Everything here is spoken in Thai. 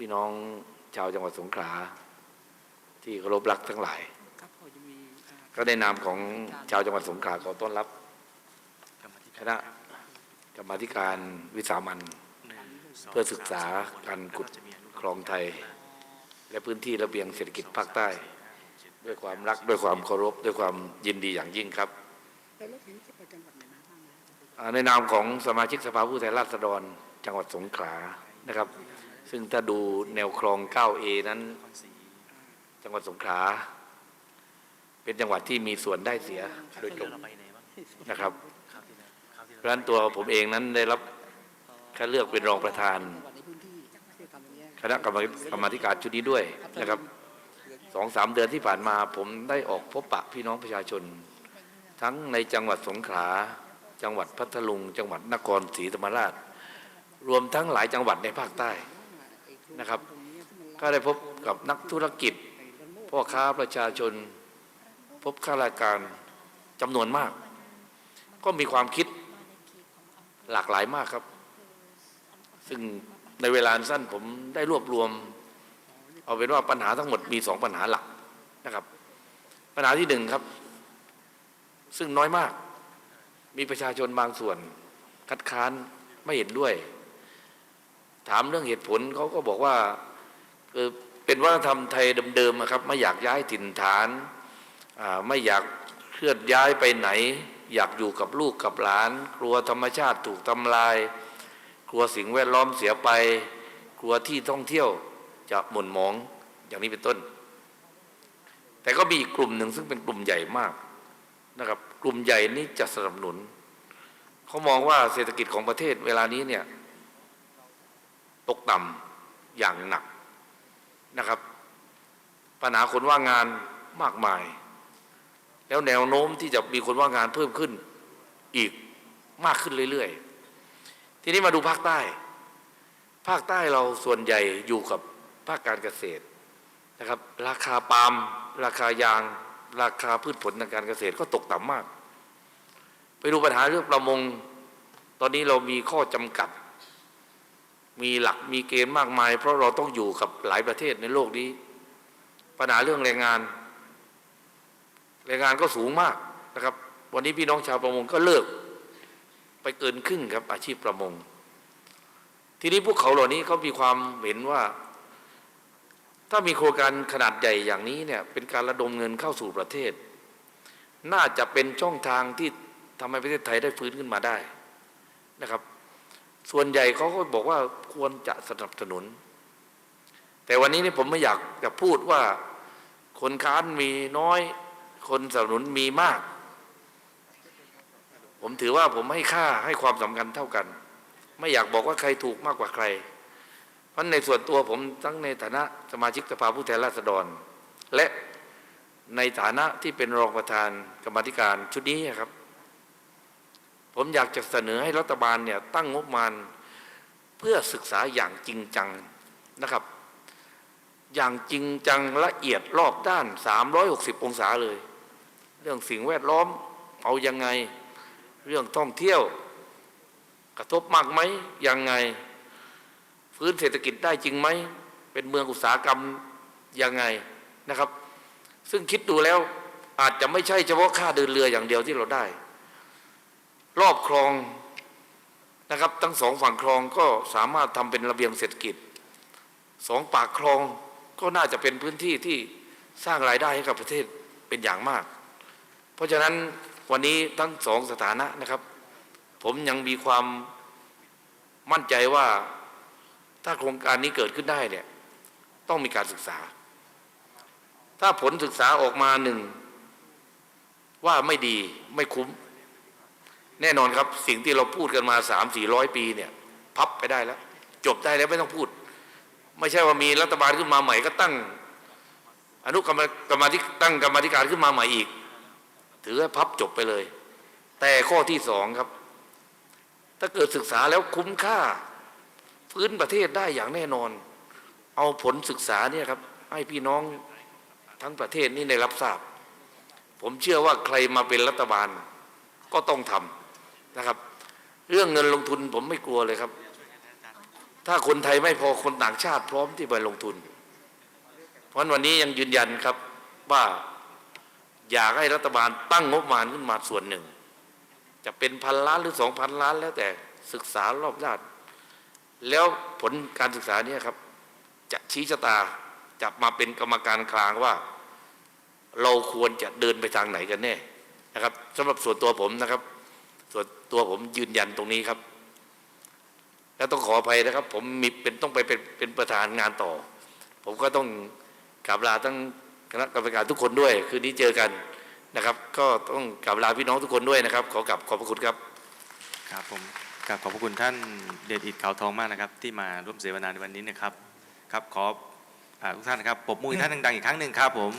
พี่น้องชาวจังหวัดสงขลาที่เคารพรักทั้งหลายครับพอจะมีอ่าก็ในนามของชาวจังหวัดสงขลาขอต้อนรับคณะกรรมาธิการวิสามันเพื่อศึกษาการขุดคลองไทย และพื้นที่ระเบียงเศรษฐกิจภาคใต้ ด้วยความรักด้วยความเคารพด้วยความยินดีอย่างยิ่งครับแล้วรถถึงจะไปจังหวัดไหนมาบ้างนะอ่าในนามของสมาชิกสภาผู้แทนราษฎร จังหวัดสงขลานะครับ ซึ่งถ้าดูแนวคลอง 9A นั้น จังหวัดสงขลาเป็นจังหวัดที่มีส่วนได้เสียโดยตรงนะครับเพราะฉะนั้นตัวผมเองนั้นได้รับคัดเลือกเป็นรองประธาน คณะกรรมกรรมธิการชุดนี้ด้วยนะครับสองสามเดือนที่ผ่านมา ผมได้ออกพบปะพี่น้องประชาชน ทั้งในจังหวัดสงขลาจังหวัดพัทลุง จังหวัดนครศรีธรรมราช รวมทั้งหลายจังหวัดในภาคใต้ นะครับ ก็ได้พบกับนักธุรกิจพ่อค้าประชาชน พบข้าราชการจำนวนมาก ก็มีความคิดหลากหลายมากครับ ซึ่งในเวลาสั้นผมได้รวบรวม เอาเป็นว่าปัญหาทั้งหมดมีสองปัญหาหลักนะครับ ปัญหาที่หนึ่งครับ ซึ่งน้อยมาก มีประชาชนบางส่วน คัดค้านไม่เห็นด้วย ถามเรื่องเหตุผลเขาก็บอกว่าเป็นวัฒนธรรมไทยเดิมๆอะครับ ไม่อยากย้ายถิ่นฐาน ไม่อยากเคลื่อนย้ายไปไหน อยากอยู่กับลูกกับหลาน กลัวธรรมชาติถูกทำลาย กลัวสิ่งแวดล้อมเสียไป กลัวที่ท่องเที่ยวจะหม่นหมองอย่างนี้เป็นต้น แต่ก็มีกลุ่มหนึ่งซึ่งเป็นกลุ่มใหญ่มากนะครับ กลุ่มใหญ่นี้จะสนับสนุนเขามองว่าเศรษฐกิจของประเทศเวลานี้เนี่ย ตกต่ำอย่างหนักนะครับ ปัญหาคนว่างงานมากมาย แล้วแนวโน้มที่จะมีคนว่างงานเพิ่มขึ้นอีกมากขึ้นเรื่อยๆ ทีนี้มาดูภาคใต้ ภาคใต้เราส่วนใหญ่อยู่กับภาคการเกษตรนะครับ ราคาปาล์มราคายาง ราคาพืชผลทางการเกษตรก็ตกต่ำมาก ไปดูปัญหาเรื่องประมง ตอนนี้เรามีข้อจำกัด มีหลักมีเกณฑ์มากมาย เพราะเราต้องอยู่กับหลายประเทศในโลกนี้ ปัญหาเรื่องแรงงาน แรงงานก็สูงมากนะครับ วันนี้พี่น้องชาวประมงก็เลิก ไปเกินครึ่งครับอาชีพประมง ทีนี้พวกเขาเหล่านี้เขามีความเห็นว่า ถ้ามีโครงการขนาดใหญ่อย่างนี้เนี่ยเป็นการระดมเงินเข้าสู่ประเทศ น่าจะเป็นช่องทางที่ทำให้ประเทศไทยได้ฟื้นขึ้นมาได้นะครับ ส่วนใหญ่เขาก็บอกว่าควรจะสนับสนุน แต่วันนี้นี่ผมไม่อยากจะพูดว่าคนค้านมีน้อย คนสนับสนุนมีมาก ผมถือว่าผมให้ค่าให้ความสำคัญเท่ากัน ไม่อยากบอกว่าใครถูกมากกว่าใคร เพราะในส่วนตัวผมทั้งในฐานะสมาชิกสภาผู้แทนราษฎร และในฐานะที่เป็นรองประธานกรรมธิการชุดนี้ครับ ผมอยากจะเสนอให้รัฐบาลเนี่ยตั้งงบประมาณเพื่อศึกษาอย่างจริงจังนะครับ อย่างจริงจังละเอียดรอบด้าน 360 องศาเลย เรื่องสิ่งแวดล้อมเอายังไงเรื่องท่องเที่ยว กระทบมากไหมยังไงฟื้นเศรษฐกิจได้จริงไหม เป็นเมืองอุตสาหกรรมยังไงนะครับ ซึ่งคิดดูแล้วอาจจะไม่ใช่เฉพาะค่าเดินเรืออย่างเดียวที่เราได้ รอบคลองนะครับ ทั้งสองฝั่งคลองก็สามารถทำเป็นระเบียงเศรษฐกิจสองปากคลองก็น่าจะเป็นพื้นที่ที่สร้างรายได้ให้กับประเทศเป็นอย่างมาก เพราะฉะนั้นวันนี้ทั้งสองสถานะนะครับ ผมยังมีความมั่นใจว่าถ้าโครงการนี้เกิดขึ้นได้เนี่ยต้องมีการศึกษา ถ้าผลศึกษาออกมาหนึ่งว่าไม่ดีไม่คุ้ม แน่นอนครับสิ่งที่เราพูดกันมาสามสี่ร้อยปีเนี่ย พับไปได้แล้ว จบได้แล้วไม่ต้องพูด ไม่ใช่ว่ามีรัฐบาลขึ้นมาใหม่ก็ตั้ง อนุกรรมกรรมธิตั้งกรรมาธิการขึ้นมาใหม่อีก ถือว่าพับจบไปเลย แต่ข้อที่สองครับ ถ้าเกิดศึกษาแล้วคุ้มค่าฟื้นประเทศได้อย่างแน่นอน เอาผลศึกษาเนี่ยครับ ให้พี่น้องทั้งประเทศนี่ได้รับทราบ ผมเชื่อว่าใครมาเป็นรัฐบาลก็ต้องทำ นะครับ เรื่องเงินลงทุนผมไม่กลัวเลยครับ ถ้าคนไทยไม่พอคนต่างชาติพร้อมที่ไปลงทุน เพราะวันนี้ยังยืนยันครับว่าอยากให้รัฐบาลตั้งงบประมาณขึ้นมาส่วนหนึ่ง จะเป็นพันล้านหรือสองพันล้านแล้วแต่ศึกษารอบด้านแล้วผลการศึกษาเนี้ครับ จะชี้ชะตาจะมาเป็นกรรมการกลางว่า เราควรจะเดินไปทางไหนกันแน่นะครับสำหรับส่วนตัวผมนะครับ ส่วนตัวผมยืนยันตรงนี้ครับ แล้วต้องขออภัยนะครับ ผมมีเป็นต้องไปเป็นเป็นประธานงานต่อ ผมก็ต้องกราบลาทั้งคณะกรรมการทุกคนด้วย คืนนี้เจอกันนะครับ ก็ต้องกราบลาพี่น้องทุกคนด้วยนะครับ ขอกราบขอบพระคุณครับครับผมกราบขอบพระคุณท่านเดชอิดขาวทองมากนะครับ ที่มาร่วมเสวนาในวันนี้นะครับครับขอทุกท่านนะครับปรบมือท่านดังๆอีกครั้งหนึ่งครับผม